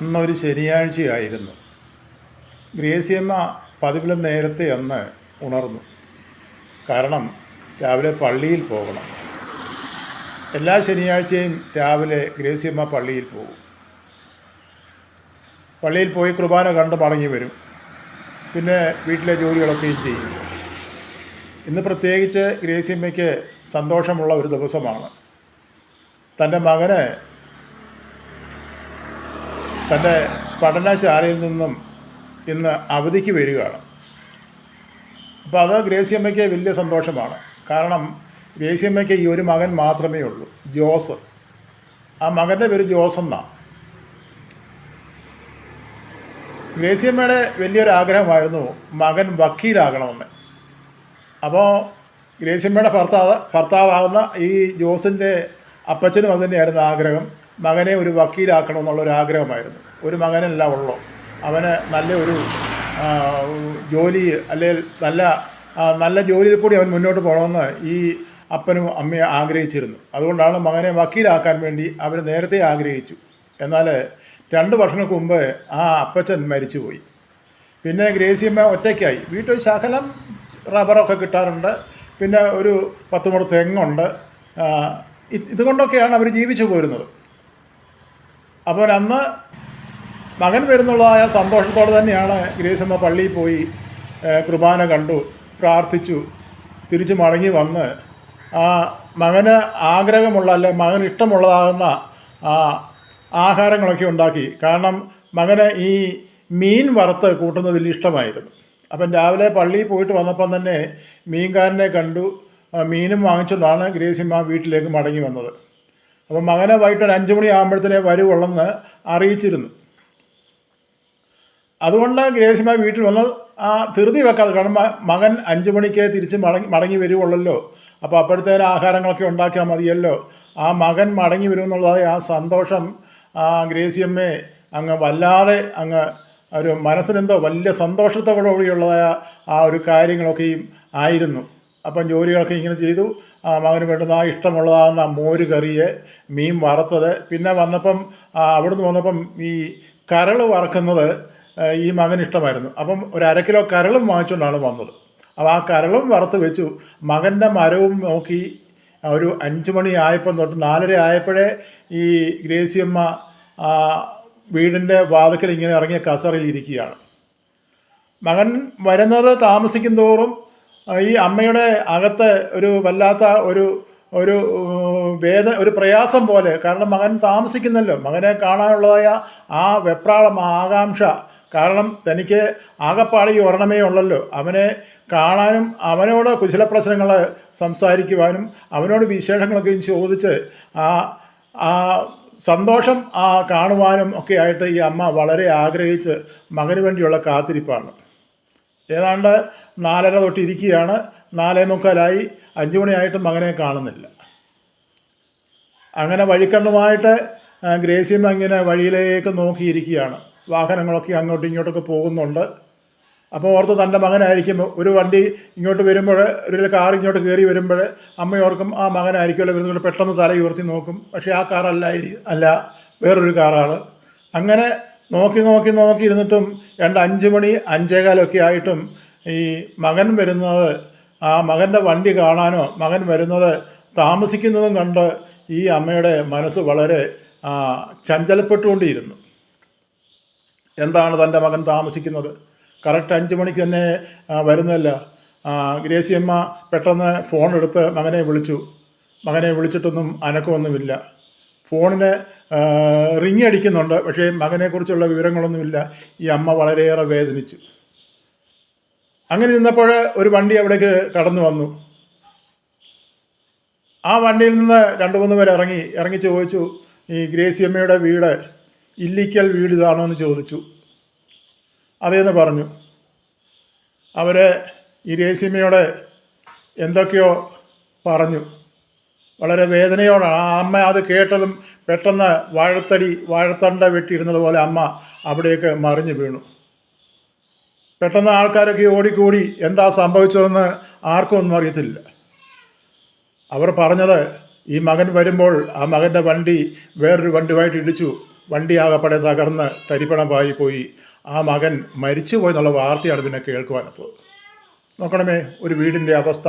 അന്നൊരു ശനിയാഴ്ചയായിരുന്നു. ഗ്രേസിയമ്മ പതിവിലും നേരത്തെ അന്ന് ഉണർന്നു. കാരണം രാവിലെ പള്ളിയിൽ പോകണം. എല്ലാ ശനിയാഴ്ചയും രാവിലെ ഗ്രേസിയമ്മ പള്ളിയിൽ പോകും. പള്ളിയിൽ പോയി കുർബാന കണ്ട് മടങ്ങി വരും. പിന്നെ വീട്ടിലെ ജോലികളൊക്കെയും ചെയ്യും. ഇന്ന് പ്രത്യേകിച്ച് ഗ്രേസിയമ്മയ്ക്ക് സന്തോഷമുള്ള ഒരു ദിവസമാണ്. തന്റെ മകന് തന്റെ പഠനശാലയിൽ നിന്നും ഇന്ന് അവധിക്ക് വരികയാണ്. അപ്പോൾ അത് ഗ്രേസിയമ്മയ്ക്ക് വലിയ സന്തോഷമാണ്. കാരണം ഗ്രേസിയമ്മയ്ക്ക് ഈ ഒരു മകൻ മാത്രമേ ഉള്ളൂ ജോസ്. ആ മകന്റെ പേര് ജോസ് എന്നാണ് ഗ്രേസിയമ്മയുടെ വലിയൊരു ആഗ്രഹമായിരുന്നു മകൻ വക്കീലാകണമെന്ന്. അപ്പോൾ ഗ്രേസിയമ്മയുടെ ഭർത്താവ് ഭർത്താവാകുന്ന ഈ ജോസിന്റെ അപ്പച്ചനും അത് തന്നെയായിരുന്നു ആഗ്രഹം. മകനെ ഒരു വക്കീലാക്കണം എന്നുള്ളൊരു ആഗ്രഹമായിരുന്നു ഒരു മകനല്ല ഉള്ളൂ. അവന് നല്ല ഒരു ജോലി അല്ലെങ്കിൽ നല്ല നല്ല ജോലിയിൽ കൂടി അവൻ മുന്നോട്ട് പോകണമെന്ന് ഈ അപ്പനും അമ്മയും ആഗ്രഹിച്ചിരുന്നു. അതുകൊണ്ടാണ് മകനെ വക്കീലാക്കാൻ വേണ്ടി അവർ നേരത്തെ ആഗ്രഹിച്ചു. എന്നാൽ രണ്ട് വർഷങ്ങൾക്ക് മുമ്പ് ആ അപ്പച്ചൻ മരിച്ചുപോയി. പിന്നെ ഗ്രേസിയമ്മ ഒറ്റയ്ക്കായി. വീട്ടിൽ ശകലം റബ്ബറൊക്കെ കിട്ടാറുണ്ട്. പിന്നെ ഒരു പത്ത് മുറ തെങ്ങുണ്ട്. ഇതുകൊണ്ടൊക്കെയാണ് അവർ ജീവിച്ചു പോരുന്നത്. അപ്പോൾ അന്ന് മകൻ വരുന്നുള്ളതായ സന്തോഷത്തോടെ തന്നെയാണ് ഗ്രേസമ്മ പള്ളിയിൽ പോയി കുർബാന കണ്ടു പ്രാർത്ഥിച്ചു തിരിച്ചു മടങ്ങി വന്ന്. ആ മകന് ആഗ്രഹമുള്ള അല്ലെ മകന് ഇഷ്ടമുള്ളതാകുന്ന ആ ആഹാരങ്ങളൊക്കെ ഉണ്ടാക്കി. കാരണം മകന് ഈ മീൻ വറുത്ത് കൂട്ടുന്നത് വലിയ ഇഷ്ടമായിരുന്നു. അപ്പം രാവിലെ പള്ളിയിൽ പോയിട്ട് വന്നപ്പം തന്നെ മീൻകാരനെ കണ്ടു. മീനും വാങ്ങിച്ചുകൊണ്ടാണ് ഗ്രേസിമ്മ വീട്ടിലേക്ക് മടങ്ങി വന്നത്. അപ്പം മകനെ വൈകിട്ട് ഒരു അഞ്ച് മണി ആകുമ്പോഴത്തേനെ വരുവുള്ളെന്ന് അറിയിച്ചിരുന്നു. അതുകൊണ്ട് ഗ്രേസിമ വീട്ടിൽ വന്ന് ആ ധൃതി വെക്കാതെ കാരണം മകൻ അഞ്ച് മണിക്ക് തിരിച്ച് മടങ്ങി മടങ്ങി വരുവുള്ളല്ലോ. അപ്പോൾ അപ്പോഴത്തേന് ആഹാരങ്ങളൊക്കെ ഉണ്ടാക്കിയാൽ മതിയല്ലോ. ആ മകൻ മടങ്ങി വരുമെന്നുള്ളതായ ആ സന്തോഷം ആ ഗ്രേസിയമ്മയെ അങ്ങ് വല്ലാതെ അങ്ങ് ഒരു മനസ്സിനെന്തോ വലിയ സന്തോഷത്തോടുകൂടിയുള്ളതായ ആ ഒരു കാര്യങ്ങളൊക്കെയും ആയിരുന്നു. അപ്പം ജോലികളൊക്കെ ഇങ്ങനെ ചെയ്തു. മകന് പെട്ടെന്ന് ആ ഇഷ്ടമുള്ളതാകുന്ന മോര് കറിയെ മീൻ വറുത്തത്. പിന്നെ വന്നപ്പം അവിടെ അവിടുന്ന് വന്നപ്പം ഈ കരൾ വറക്കുന്നത് ഈ മകന് ഇഷ്ടമായിരുന്നു. അപ്പം ഒരു അര കിലോ കരളും വാങ്ങിച്ചുകൊണ്ടാണ് വന്നത്. അപ്പോൾ ആ കരളും വറുത്ത് വെച്ചു. മകന്റെ മരവും നോക്കി ഒരു അഞ്ച് മണി ആയപ്പം തൊട്ട് നാലര ആയപ്പോഴേ ഈ ഗ്രേസിയമ്മ വീടിന്റെ വാതിക്കൽ ഇങ്ങനെ ഇറങ്ങിയ കസറിൽ ഇരിക്കുകയാണ്. മകൻ വരുന്നത് താമസിക്കും തോറും ഈ അമ്മയുടെ അകത്ത് ഒരു വല്ലാത്ത ഒരു ഒരു വേദ ഒരു പ്രയാസം പോലെ കാരണം മകൻ താമസിക്കുന്നല്ലോ. മകനെ കാണാനുള്ളതായ ആ വെപ്രാളം ആ ആകാംക്ഷ. കാരണം തനിക്ക് ആകപ്പാടി ഒരെണ്ണമേ ഉള്ളല്ലോ. അവനെ കാണാനും അവനോട് കുശലപ്രശ്നങ്ങൾ സംസാരിക്കുവാനും അവനോട് വിശേഷങ്ങളൊക്കെ ചോദിച്ച് ആ ആ സന്തോഷം ആ കാണുവാനും ഒക്കെ ആയിട്ട് ഈ അമ്മ വളരെ ആഗ്രഹിച്ച് മകന് വേണ്ടിയുള്ള കാത്തിരിപ്പാണ്. ഏതാണ്ട് നാലര തൊട്ട് ഇരിക്കുകയാണ്. നാലേ മുക്കാലായി. അഞ്ചു മണിയായിട്ടും മകനെ കാണുന്നില്ല. അങ്ങനെ വഴിക്കണ്ണുമായിട്ട് ഗ്രേസിയും അങ്ങനെ വഴിയിലേക്ക് നോക്കിയിരിക്കുകയാണ് വാഹനങ്ങളൊക്കെ അങ്ങോട്ടും ഇങ്ങോട്ടൊക്കെ പോകുന്നുണ്ട്. അപ്പോൾ ഓർത്ത് തന്റെ മകനായിരിക്കും. ഒരു വണ്ടി ഇങ്ങോട്ട് വരുമ്പോൾ ഒരു കാർ ഇങ്ങോട്ട് കയറി വരുമ്പോൾ അമ്മയോർക്കും ആ മകനായിരിക്കുമല്ലോ വരുന്നത്? പെട്ടെന്ന് തല ഉയർത്തി നോക്കും. പക്ഷേ ആ കാറല്ല അല്ല വേറൊരു കാറാണ്. അങ്ങനെ നോക്കി നോക്കി നോക്കി ഇരുന്നിട്ടും രണ്ട് അഞ്ച് മണി അഞ്ചേകാലൊക്കെ ആയിട്ടും ഈ മകൻ വരുന്നത് ആ മകന്റെ വണ്ടി കാണാനോ മകൻ വരുന്നത് താമസിക്കുന്നതും കണ്ട് ഈ അമ്മയുടെ മനസ്സ് വളരെ ചഞ്ചലപ്പെട്ടുകൊണ്ടിരുന്നു. എന്താണ് തന്റെ മകൻ താമസിക്കുന്നത്? കറക്റ്റ് അഞ്ച് മണിക്ക് തന്നെ വരുന്നില്ല ഗ്രേസിയമ്മ പെട്ടെന്ന് ഫോൺ എടുത്ത് മകനെ വിളിച്ചു. മകനെ വിളിച്ചിട്ടൊന്നും അനക്കമൊന്നുമില്ല. ഫോണിന് റിങ് അടിക്കുന്നുണ്ട്. പക്ഷേ മകനെക്കുറിച്ചുള്ള വിവരങ്ങളൊന്നുമില്ല. ഈ അമ്മ വളരെയേറെ വേദനിച്ചു. അങ്ങനെ നിന്നപ്പോൾ ഒരു വണ്ടി അവിടേക്ക് കടന്നു വന്നു. ആ വണ്ടിയിൽ നിന്ന് രണ്ടു മൂന്ന് പേർ ഇറങ്ങി ഇറങ്ങി ചോദിച്ചു ഈ ഗ്രേസിയമ്മയുടെ വീട് ഇല്ലിക്കൽ വീട് ഇതാണോ? എന്ന് ചോദിച്ചു. അതേന്ന് പറഞ്ഞു. അവർ ഈ ഗ്രേസിയമ്മയോട് എന്തൊക്കെയോ പറഞ്ഞു. വളരെ വേദനയോടാണ്. ആ അമ്മ അത് കേട്ടതും പെട്ടെന്ന് വാഴത്തടി വാഴത്തണ്ട വെട്ടിയിരുന്നത് പോലെ അമ്മ അവിടെയൊക്കെ മറിഞ്ഞു വീണു. പെട്ടെന്ന് ആൾക്കാരൊക്കെ ഓടിക്കൂടി എന്താ സംഭവിച്ചതെന്ന് ആർക്കും ഒന്നും അറിയത്തില്ല. അവർ പറഞ്ഞത് ഈ മകൻ വരുമ്പോൾ ആ മകന്റെ വണ്ടി വേറൊരു വണ്ടിയുമായിട്ട് ഇടിച്ചു വണ്ടി ആകപ്പെടെ തകർന്ന് തരിപ്പണമായി പോയി ആ മകൻ മരിച്ചുപോയി എന്നുള്ള വാർത്തയാണ് പിന്നെ കേൾക്കുവാനപ്പോൾ നോക്കണമേ ഒരു വീടിന്റെ അവസ്ഥ.